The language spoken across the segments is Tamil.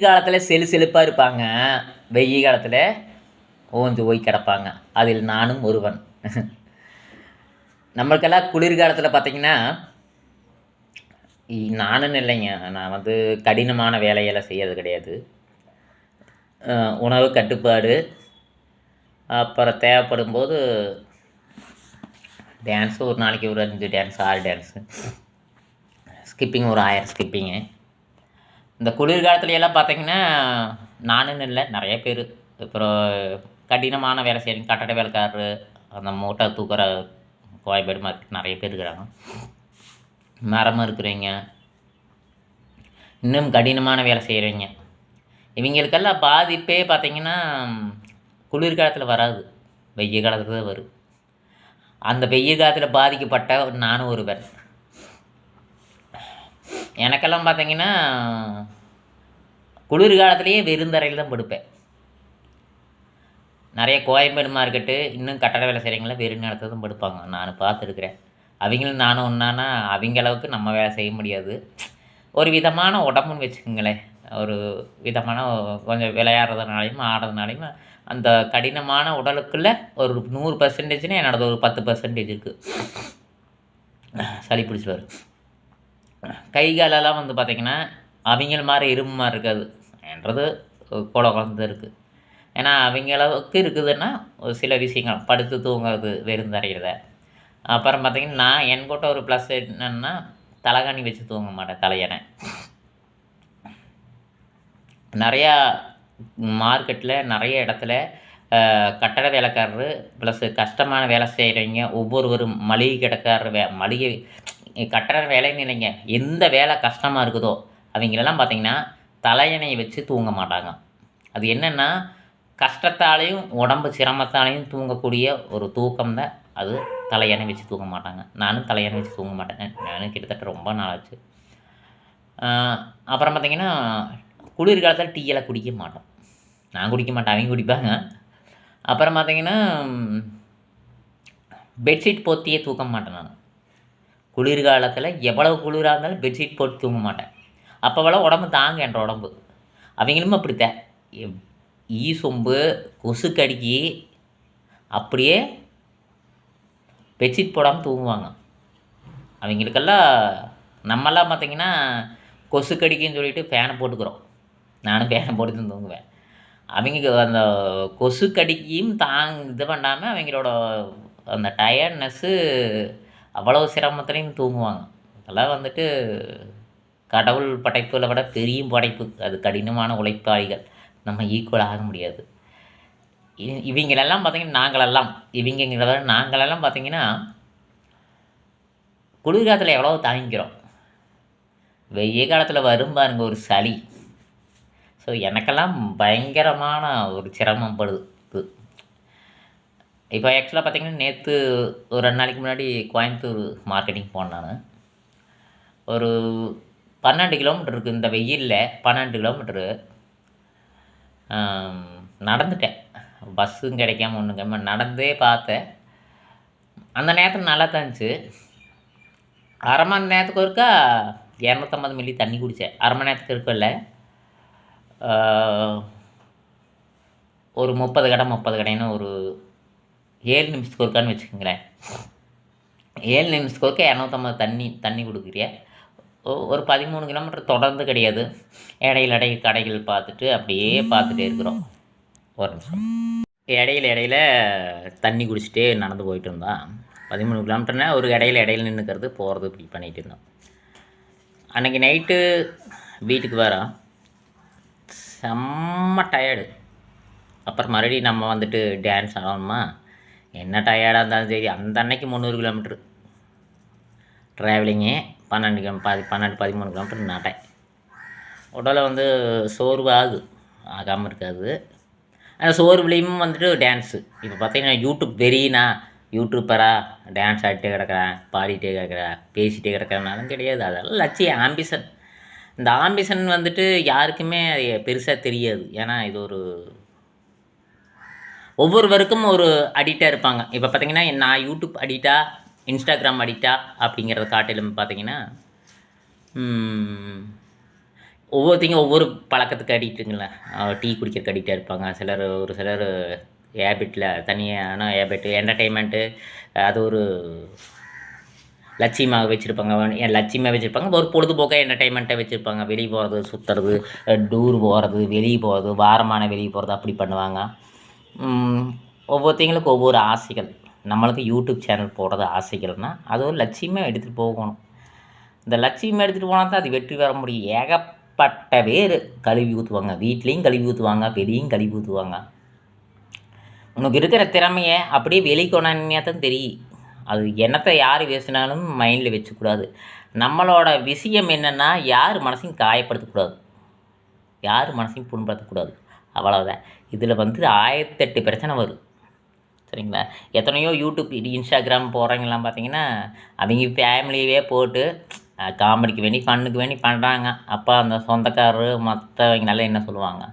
காலத்தில் செலு செழுப்பாக இருப்பாங்க. வெயில் காலத்தில் ஓஞ்சு போய் கிடப்பாங்க. அதில் நானும் ஒருவன். நம்மளுக்கெல்லாம் குளிர்காலத்தில் பார்த்தீங்கன்னா நானும் இல்லைங்க. நான் வந்து கடினமான வேலையெல்லாம் செய்யறது கிடையாது. உணவு கட்டுப்பாடு அப்புறம் தேவைப்படும் போது டான்ஸு ஒரு நாளைக்கு ஒரு அஞ்சு டான்ஸ் ஆறு டான்ஸு ஸ்கிப்பிங் ஒரு ஆயிரம் ஸ்கிப்பிங்கு இந்த குளிர்காலத்துல எல்லாம் பார்த்தீங்கன்னா நானுன்னு இல்லை நிறைய பேர். அப்புறம் கடினமான வேலை செய்கிறீங்க கட்டட வேலைக்காரரு அந்த மூட்டை தூக்குற கோயம்பேடு மார்க்கெட் நிறைய பேர் இருக்கிறாங்க. மரம் இருக்கிறீங்க இன்னும் கடினமான வேலை செய்கிறீங்க இவங்களுக்கெல்லாம் பாதிப்பே பார்த்தீங்கன்னா குளிர்காலத்தில் வராது. வெய்ய காலத்தில் தான் வரும். அந்த வெய்ய காலத்தில் பாதிக்கப்பட்ட நானும் ஒருவன். எனக்கெல்லாம் பார்த்தீங்கன்னா குளிர் காலத்துலேயே வெறுந்தரையில் தான் படுப்பேன். நிறைய கோயம்பேடு மார்க்கெட்டு இன்னும் கட்டட வேலை செய்கிறவங்களாம் வெறும் நேரத்தில் தான் படுப்பாங்க. நான் பார்த்துருக்குறேன். அவங்களும் நானும் ஒன்றானா அவங்க அளவுக்கு நம்ம வேலை செய்ய முடியாது. ஒரு விதமான உடம்புன்னு வச்சுக்கோங்களேன். ஒரு விதமான கொஞ்சம் விளையாடுறதுனாலையும் ஆடுறதுனாலையும் அந்த கடினமான உடலுக்குள்ளே ஒரு நூறு பர்சன்டேஜ்னால் என்னோடது ஒரு பத்து பர்சன்டேஜ் இருக்குது சளி பிடிச்சி வரும். கை காலெல்லாம் வந்து பார்த்திங்கன்னா அவங்கள மாதிரி இரும்பு மாதிரி இருக்காது. என்றது கூட குழந்தை இருக்குது ஏன்னா அவங்க அளவுக்கு இருக்குதுன்னா ஒரு சில விஷயங்கள். படுத்து தூங்குறது வெறும் தரையிறத அப்புறம் பார்த்திங்கன்னா நான் என்கிட்ட ஒரு ப்ளஸ் என்னென்னா தலைகாணி வச்சு தூங்க மாட்டேன் தலையணை. நிறையா மார்க்கெட்டில் நிறைய இடத்துல கட்டட வேலைக்காரரு ப்ளஸ் கஷ்டமான வேலை செய்கிறவங்க ஒவ்வொருவரும் மளிகை கடைக்காரர் வே மளிகை கட்டுற வேலைன்னு இல்லைங்க. எந்த வேலை கஷ்டமாக இருக்குதோ அவங்களெல்லாம் பார்த்திங்கன்னா தலையணையை வச்சு தூங்க மாட்டாங்க. அது என்னென்னா கஷ்டத்தாலையும் உடம்பு சிரமத்தாலையும் தூங்கக்கூடிய ஒரு தூக்கம் தான் அது. தலையணை வச்சு தூங்க மாட்டாங்க. நானும் தலையணை வச்சு தூங்க மாட்டேன். நானும் கிட்டத்தட்ட ரொம்ப நாளாச்சு. அப்புறம் பார்த்திங்கன்னா குளிர்காலத்தில் டீயெல்லாம் குடிக்க மாட்டோம். நான் குடிக்க மாட்டேன் அவங்க குடிப்பாங்க. அப்புறம் பார்த்திங்கன்னா பெட்ஷீட் போத்தியே தூக்க மாட்டேன் நான். குளிர்காலத்தில் எவ்வளவு குளிராக இருந்தாலும் பெட்ஷீட் போட்டு தூங்க மாட்டேன். அப்போவெல்லாம் உடம்பு தாங்க என்ற உடம்பு. அவங்களும் அப்படித்தான் ஈ சொம்பு கொசு கடிக்கி அப்படியே பெட்ஷீட் போடாமல் தூங்குவாங்க. அவங்களுக்கெல்லாம் நம்மெல்லாம் பார்த்தீங்கன்னா கொசு கடிக்குன்னு சொல்லிட்டு ஃபேனை போட்டுக்கிறோம். நானும் ஃபேனை போட்டு தான் தூங்குவேன். அவங்க அந்த கொசு கடிக்கையும் தாங் இது பண்ணாமல் அவங்களோட அந்த டயர்ட்னஸ்ஸு அவ்வளோ சிரமத்துலேயும் தூங்குவாங்க. அதெல்லாம் வந்துட்டு கடவுள் படைப்புகளை விட பெரிய படைப்பு. அது கடினமான உழைப்பாளிகள். நம்ம ஈக்குவல் ஆக முடியாது. இ- இவங்களெல்லாம் பார்த்திங்கன்னா நாங்களெல்லாம். இவங்கிறத நாங்களெல்லாம் பார்த்திங்கன்னா குளிர்காலத்தில் எவ்வளோ தாங்கிக்கிறோம் வெய்ய காலத்தில் வரும் பாருங்க ஒரு சளி. ஸோ எனக்கெல்லாம் பயங்கரமான ஒரு சிரமம் படுது. இப்போ ஆக்சுவலாக பார்த்திங்கன்னா நேற்று ஒரு ரெண்டு நாளைக்கு முன்னாடி கோயம்புத்தூர் மார்க்கெட்டிங் போனேன் நான். ஒரு பன்னெண்டு கிலோமீட்டர் இருக்குது இந்த வெயிலில் பன்னெண்டு கிலோமீட்டரு நடந்துட்டேன். பஸ்ஸும் கிடைக்காம ஒன்றும் கிடைக்காம நடந்தே பார்த்தேன். அந்த நேரத்தில் நல்லா தான் இருந்துச்சு. அரை மணி நேரத்துக்கு ஒருக்கா இரநூத்தம்பது மில்லி தண்ணி குடித்தேன். அரை மணி நேரத்துக்கு இருக்கல ஒரு முப்பது கடை முப்பது கடைன்னு ஒரு ஏழு நிமிஷத்துக்கு ஒருக்கான்னு வச்சுக்கோங்களேன். ஏழு நிமிஷத்துக்கு ஒருக்கா இரநூத்தம்பது தண்ணி தண்ணி கொடுக்குறிய? ஒரு பதிமூணு கிலோமீட்டர் தொடர்ந்து கிடையாது. இடையில இடையில கடைகள் பார்த்துட்டு அப்படியே பார்த்துட்டே இருக்கிறோம். ஒரு நிமிஷம். இடையில இடையில தண்ணி குடிச்சிட்டே நடந்து போயிட்டு இருந்தோம். பதிமூணு கிலோமீட்டர்னா ஒரு இடையில இடையில நின்றுக்கிறது போகிறது இப்படி பண்ணிகிட்டு இருந்தோம். அன்றைக்கி நைட்டு வீட்டுக்கு வரோம். செம்ம டயர்டு. அப்புறம் மறுபடியும் நம்ம வந்துட்டு டான்ஸ் ஆடணுமா என்ன டயர்டாக இருந்தாலும் சரி அந்த அன்னைக்கு முந்நூறு கிலோமீட்ரு ட்ராவலிங்கு பன்னெண்டு கிலோ பாதி பன்னெண்டு பதிமூணு கிலோமீட்டர் நட்டேன். உடலை வந்து சோர்வு ஆகு ஆகாமல் இருக்காது. அந்த சோர்வுலேயும் வந்துட்டு டான்ஸு இப்போ பார்த்தீங்கன்னா யூடியூப் பெரியனா யூடியூப்பரா டான்ஸ் ஆடிட்டே கிடக்கிறேன் பாடிட்டே கிடக்கிறேன் பேசிகிட்டே கிடக்கிறனாலும் கிடையாது. அதெல்லாம் லட்சிய ஆம்பிஷன் இந்த ஆம்பிஷன் வந்துட்டு யாருக்குமே அது பெருசாக தெரியாது. ஏன்னா இது ஒரு ஒவ்வொருவருக்கும் ஒரு அடிக்டாக இருப்பாங்க. இப்போ பார்த்தீங்கன்னா நான் யூடியூப் அடிக்டா இன்ஸ்டாகிராம் அடிக்டா அப்படிங்கிறத காட்டிலும் பார்த்தீங்கன்னா ஒவ்வொருத்தையும் ஒவ்வொரு பழக்கத்துக்கு அடிக்ட்டுங்களா டீ குடிக்கிறதுக்கு அடிக்டாக இருப்பாங்க. சிலர் ஒரு சிலர் ஹேபிட்டில் தனியான ஹேபிட்டு என்டர்டெயின்மெண்ட்டு அது ஒரு லட்சியமாக வச்சுருப்பாங்க. என் லட்சியமாக வச்சுருப்பாங்க. ஒரு பொழுதுபோக்காக என்டர்டெயின்மெண்ட்டை வச்சுருப்பாங்க. வெளியே போகிறது சுற்றுறது டூர் போகிறது வெளியே போகிறது வாரமான வெளியே போகிறது அப்படி பண்ணுவாங்க. உம், ஒவ்வொருத்தங்களுக்கு ஒவ்வொரு ஆசைகள். நம்மளுக்கு யூடியூப் சேனல் போடுறது ஆசைகள்னால் அது ஒரு லட்சியமாக எடுத்துகிட்டு போகணும். இந்த லட்சியமாக எடுத்துகிட்டு போனால் தான் அது வெற்றி பெற முடியும். ஏகப்பட்ட பேர் கழுவி ஊற்றுவாங்க வீட்லேயும் கழுவி ஊற்றுவாங்க வெளியும் கழுவி ஊற்றுவாங்க உனக்கு இருக்கிற திறமையை அப்படியே வெளிக்கொணானியா தான் தெரியும். அது என்னத்தை யார் பேசினாலும் மைண்டில் வச்சுக்கூடாது. நம்மளோட விஷயம் என்னென்னா யார் மனசையும் காயப்படுத்தக்கூடாது. யார் மனசையும் புண்படுத்தக்கூடாது. அவ்வளோதான் இதில் வந்து ஆயிரத்தெட்டு பிரச்சனை வரும் சரிங்களா? எத்தனையோ யூடியூப் இன்ஸ்டாகிராம் போகிறவங்கலாம் பார்த்தீங்கன்னா அவங்க ஃபேமிலியவே போட்டு காமெடிக்கு வேண்டி ஃபண்ணுக்கு வேண்டி பண்ணுறாங்க அப்போ அந்த சொந்தக்காரரு மற்றவங்களால என்ன சொல்லுவாங்க?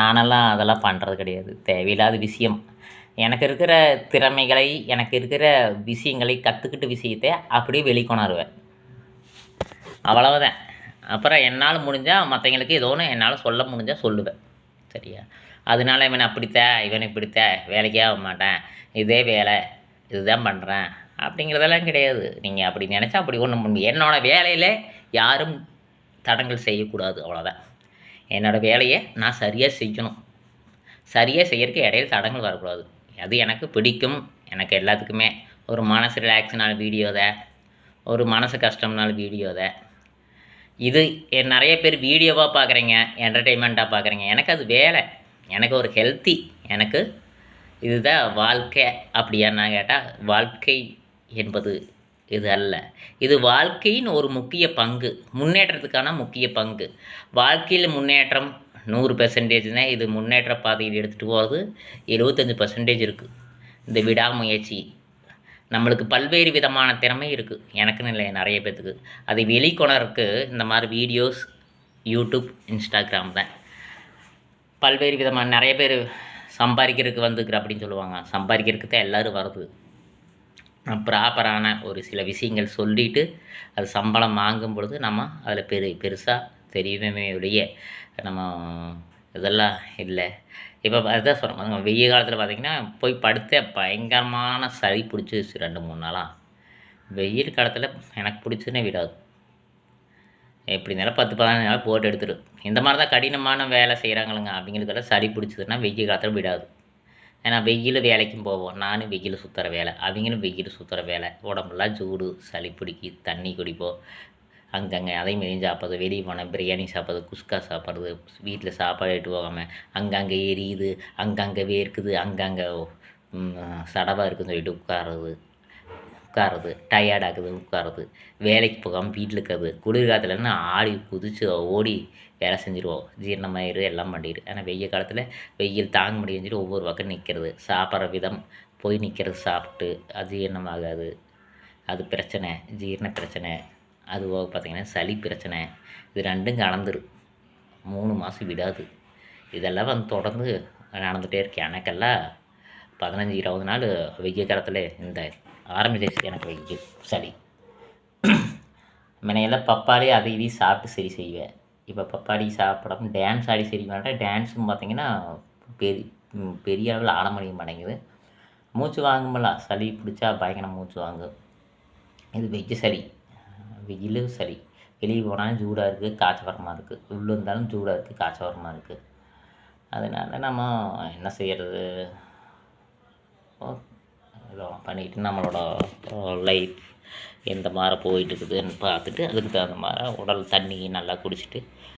நானெல்லாம் அதெல்லாம் பண்ணுறது கிடையாது. தேவையில்லாத விஷயம். எனக்கு இருக்கிற திறமைகளை எனக்கு இருக்கிற விஷயங்களை கற்றுக்கிட்ட விஷயத்தை அப்படியே வெளிக்கொணருவேன். அவ்வளவுதான். அப்புறம் என்னால் முடிஞ்சால் மற்றவங்களுக்கு ஏதோ ஒன்று என்னால் சொல்ல முடிஞ்சால் சொல்லுவேன். சரியா? அதனால இவனை அப்படித்தான் இவனை இப்படித்தான் வேலைக்கே ஆக மாட்டேன். இதே வேலை இதுதான் பண்ணுறேன் அப்படிங்கிறதெல்லாம் கிடையாது. நீங்கள் அப்படி நினச்சா அப்படி ஒன்றும் என்னோடய வேலையில் யாரும் தடங்கள் செய்யக்கூடாது அவ்வளோதான் என்னோடய வேலையை நான் சரியாக செய்யணும். சரியாக செய்யறதுக்கு இடையில தடங்கள் வரக்கூடாது. அது எனக்கு பிடிக்கும். எனக்கு எல்லாத்துக்குமே. ஒரு மனசு ரிலாக்ஸ்னால வீடியோதை ஒரு மனசு கஷ்டம்னால வீடியோதை இது நிறைய பேர் வீடியோவாக பார்க்குறீங்க என்டர்டெயின்மெண்ட்டாக பார்க்குறீங்க எனக்கு அது வேலை. எனக்கு ஒரு ஹெல்த்தி எனக்கு இதுதான் வாழ்க்கை அப்படியா கேட்டால் வாழ்க்கை என்பது இது அல்ல. இது வாழ்க்கையின் ஒரு முக்கிய பங்கு முன்னேற்றத்துக்கான முக்கிய பங்கு. வாழ்க்கையில் முன்னேற்றம் நூறு பெர்சன்டேஜ்னா இது முன்னேற்ற பாதையில் எடுத்துகிட்டு போகிறது எழுபத்தஞ்சி பர்சன்டேஜ் இருக்குது இந்த விடாமுயற்சி நம்மளுக்கு பல்வேறு விதமான திறமை இருக்குது எனக்குன்னு இல்லை நிறைய பேர்த்துக்கு அதை வெளிக்கொணருக்கு இந்த மாதிரி வீடியோஸ் யூடியூப் இன்ஸ்டாகிராம் தான். பல்வேறு விதமான நிறைய பேர் சம்பாதிக்கிறதுக்கு வந்துக்கிற அப்படின்னு சொல்லுவாங்க. சம்பாதிக்கிறதுக்கு தான் எல்லோரும் வருது. ப்ராப்பரான ஒரு சில விஷயங்கள் சொல்லிட்டு அது சம்பளம் வாங்கும் பொழுது நம்ம அதில் பெரு பெருசாக தெரியவே ஒழிய நம்ம இதெல்லாம் இல்லை. இப்போ அதுதான் சொல்கிறோம் நம்ம வெய்ய காலத்தில் பார்த்திங்கன்னா போய் படுத்த பயங்கரமான சளி பிடிச்சிருச்சு ரெண்டு மூணு நாளாக வெயில் காலத்தில் எனக்கு பிடிச்சதுன்னே விடாது. எப்படி இருந்தாலும் பத்து பதினஞ்சு நாள் போட்டு எடுத்துடும் இந்த மாதிரி தான் கடினமான வேலை செய்கிறாங்களுங்க அப்படிங்கிறதுக்கெல்லாம் சளி பிடிச்சதுன்னா வெயில் காலத்தில் விடாது. ஏன்னா வெயில் வேலைக்கும் போவோம். நானும் வெயில் சுற்றுற வேலை. அவங்களும் வெயில் சுற்றுற வேலை. உடம்புலாம் சூடு சளி பிடிக்கி தண்ணி குடிப்போம். அங்கங்கே அதே மாரி சாப்பிட்றது வெளியே போனால் பிரியாணி சாப்பிட்றது குஸ்கா சாப்பிட்றது வீட்டில் சாப்பாடு எடுத்து போகாமல் அங்கங்கே எரியுது அங்கங்கே வேர்க்குது அங்கங்கே சடவாக இருக்குதுன்னு சொல்லிட்டு உட்காருறது உட்காருறது டயர்டாகுது உட்காருறது. வேலைக்கு போகாமல் வீட்டில் இருக்கிறது. குளிர்காலத்துலன்னா ஆடி குதிச்சு ஓடி வேலை செஞ்சுருவோம். ஜீரணமாயிரு எல்லாம் பண்ணிடு ஆனால் வெயில் காலத்தில் வெயில் தாங்க முடியும்னு ஒவ்வொரு பக்கம் நிற்கிறது சாப்பிட்ற விதம் போய் நிற்கிறது சாப்பிட்டு அது ஜீரணமாகாது அது பிரச்சனை ஜீரண பிரச்சனை. அது போக பார்த்திங்கன்னா சளி பிரச்சனை இது ரெண்டும் கலந்துரு மூணு மாதம் விடாது. இதெல்லாம் வந்து தொடர்ந்து நடந்துகிட்டே இருக்கு. எனக்கெல்லாம் பதினஞ்சு இருபது நாள் வெய்ய காலத்தில் இந்த ஆரம்பிச்சிருச்சு எனக்கு வெயில் சளி. முன்னையெல்லாம் பப்பாளி அதை இதையும் சாப்பிட்டு சரி செய்வேன். இப்போ பப்பாளி சாப்பிடாம டான்ஸ் ஆடி சரி பண்ணுறேன் டான்ஸும் பார்த்திங்கன்னா பெரிய பெரிய அளவில் ஆட முடிய மாட்டேங்குது. மூச்சு வாங்குமில்ல சளி பிடிச்சா பயங்கர மூச்சு வாங்கும். இது வெய்ய சளி. வெயில் சரி. வெளியே போனாலும் சூடாக இருக்குது காய்ச்சவரமாக இருக்குது உள்ளே இருந்தாலும் சூடாக இருக்குது காய்ச்சவரமாக இருக்குது அதனால் நம்ம என்ன செய்கிறது பண்ணிக்கிட்டு நம்மளோட லைஃப் எந்த மாதிரி போயிட்டு இருக்குதுன்னு பார்த்துட்டு அதுக்கு தகுந்த மாதிரி உடல் தண்ணி நல்லா குடிச்சிட்டு